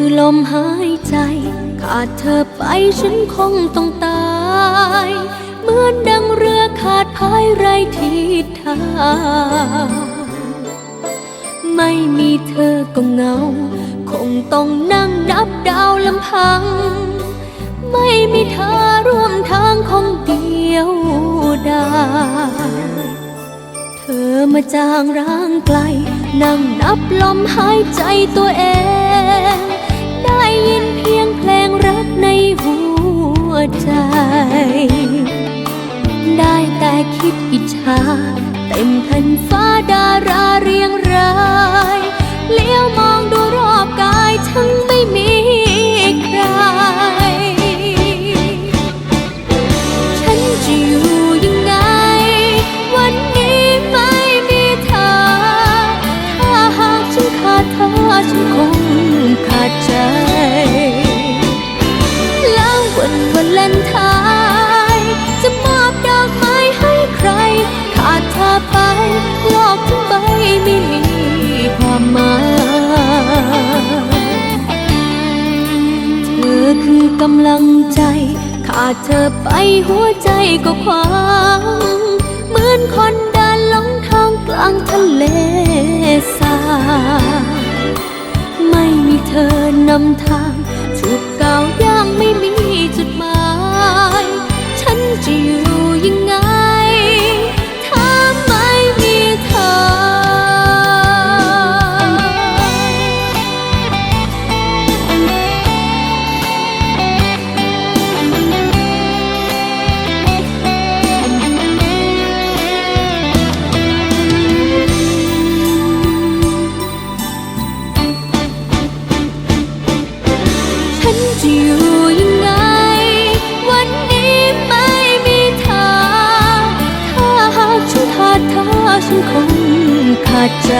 คือลมหายใจ ขาดเธอไปฉันคงต้องตาย เหมือนดังเรือขาดพายไรทิศทางไม่มีเธอก็เงา คงต้องนั่งนับดาวลำพัง ไม่มีเธอร่วมทางคงเดียวดายเธอมาจางร่างไกล นั่งนับลมหายใจตัวเอง ใจ ได้แต่คิดอิจฉาเต็มแผ่นฟ้าดาราเรียงรายเลี้ยวมอง คือกำลังใจ ขาดเธอไปหัวใจก็ควางเหมือนคนเดินลงทางกลางทะเลสาบไม่มีเธอนำท จะอยู่ยังไง วันนี้ไม่มีทาง ถ้าหากฉันขาดเธอฉันคงขาดใจ